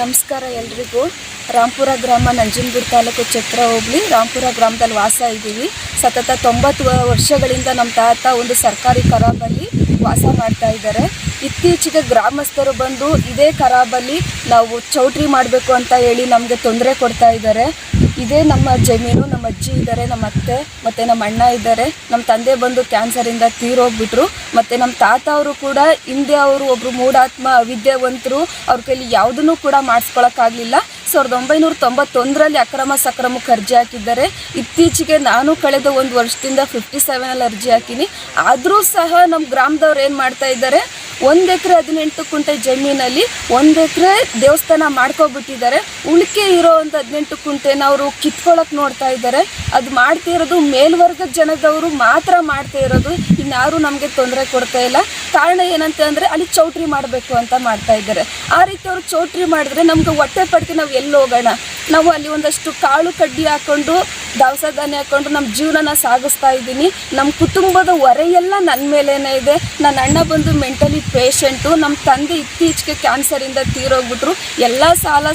ನಮಸ್ಕಾರ ಎಲ್ರಿಗೂ. ರಾಂಪುರ ಗ್ರಾಮ ನಂಜನಗೂಡು ತಾಲೂಕು ಛತ್ರ ಹೋಗ್ಲಿ ರಾಂಪುರ ಗ್ರಾಮದಲ್ಲಿ ವಾಸ ಇದ್ದೀವಿ. ಸತತ ತೊಂಬತ್ತು ವರ್ಷಗಳಿಂದ ನಮ್ಮ ತಾತ ಒಂದು ಸರ್ಕಾರಿ ಖರಾಬಲ್ಲಿ ವಾಸ ಮಾಡ್ತಾ ಇದ್ದಾರೆ. ಇತ್ತೀಚೆಗೆ ಗ್ರಾಮಸ್ಥರು ಬಂದು ಇದೇ ಖರಾಬಲ್ಲಿ ನಾವು ಚೌಟ್ರಿ ಮಾಡಬೇಕು ಅಂತ ಹೇಳಿ ನಮಗೆ ತೊಂದರೆ ಕೊಡ್ತಾ ಇದ್ದಾರೆ. ಇದೇ ನಮ್ಮ ಜಮೀನು, ನಮ್ಮ ಅಜ್ಜಿ ಇದ್ದಾರೆ, ನಮ್ಮ ಅತ್ತೆ ಮತ್ತು ನಮ್ಮ ಅಣ್ಣ ಇದ್ದಾರೆ. ನಮ್ಮ ತಂದೆ ಬಂದು ಕ್ಯಾನ್ಸರಿಂದ ತೀರೋಗ್ಬಿಟ್ರು. ಮತ್ತು ನಮ್ಮ ತಾತ ಅವರು ಕೂಡ ಹಿಂದೆ ಅವರು ಒಬ್ಬರು ಮೂಢಾತ್ಮ ವಿದ್ಯಾವಂತರು ಅವ್ರ ಕೈಲಿ ಯಾವುದನ್ನು ಕೂಡ ಮಾಡಿಸ್ಕೊಳಕ್ಕಾಗಲಿಲ್ಲ. ಸಾವಿರದ ಒಂಬೈನೂರ ತೊಂಬತ್ತೊಂದರಲ್ಲಿ ಅಕ್ರಮ ಸಕ್ರಮಕ್ಕೆ ಅರ್ಜಿ ಹಾಕಿದ್ದಾರೆ. ಇತ್ತೀಚೆಗೆ ನಾನು ಕಳೆದ ಒಂದು ವರ್ಷದಿಂದ ಫಿಫ್ಟಿ ಸೆವೆನಲ್ಲಿ ಅರ್ಜಿ ಹಾಕಿನಿ. ಆದರೂ ಸಹ ನಮ್ಮ ಗ್ರಾಮದವ್ರು ಏನು ಮಾಡ್ತಾ ಇದ್ದಾರೆ? ಒಂದು ಎಕರೆ ಹದಿನೆಂಟು ಕುಂಟೆ ಜಮೀನಲ್ಲಿ ಒಂದು ಎಕರೆ ದೇವಸ್ಥಾನ ಮಾಡ್ಕೊಬಿಟ್ಟಿದ್ದಾರೆ. ಉಳಿಕೆ ಇರೋ ಒಂದು ಹದಿನೆಂಟು ಕುಂಟೆನ ಅವರು ಕಿತ್ಕೊಳಕ್ ನೋಡ್ತಾ ಇದ್ದಾರೆ. ಅದು ಮಾಡ್ತಾ ಇರೋದು ಮೇಲ್ವರ್ಗದ ಜನದವರು ಮಾತ್ರ ಮಾಡ್ತಾ ಇರೋದು. ಇನ್ಯಾರು ನಮಗೆ ತೊಂದರೆ ಕೊಡ್ತಾ ಇಲ್ಲ. ಕಾರಣ ಏನಂತ ಅಂದರೆ ಅಲ್ಲಿ ಚೌಟ್ರಿ ಮಾಡಬೇಕು ಅಂತ ಮಾಡ್ತಾ ಇದ್ದಾರೆ. ಆ ರೀತಿ ಅವರು ಚೌಟ್ರಿ ಮಾಡಿದ್ರೆ ನಮ್ಗೆ ಹೊಟ್ಟೆ ಪಡ್ತಿ ನಾವು ಎಲ್ಲಿ ಹೋಗೋಣ? ನಾವು ಅಲ್ಲಿ ಒಂದಷ್ಟು ಕಾಳು ಕಡ್ಡಿ ಹಾಕೊಂಡು, ದವಸ ಧಾನ್ಯ ಹಾಕೊಂಡು ನಮ್ಮ ಜೀವನನ ಸಾಗಿಸ್ತಾ ಇದ್ದೀನಿ. ನಮ್ಮ ಕುಟುಂಬದ ಹೊರೆಯೆಲ್ಲ ನನ್ನ ಮೇಲೇನೆ ಇದೆ. ನನ್ನ ಅಣ್ಣ ಬಂದು ಮೆಂಟಲಿ ಪೇಷಂಟು ನಮ್ಮ ತಂದೆ ಇತ್ತೀಚೆಗೆ ಕ್ಯಾನ್ಸರಿಂದ ತೀರೋಗ್ಬಿಟ್ರು. ಎಲ್ಲ ಸಾಲ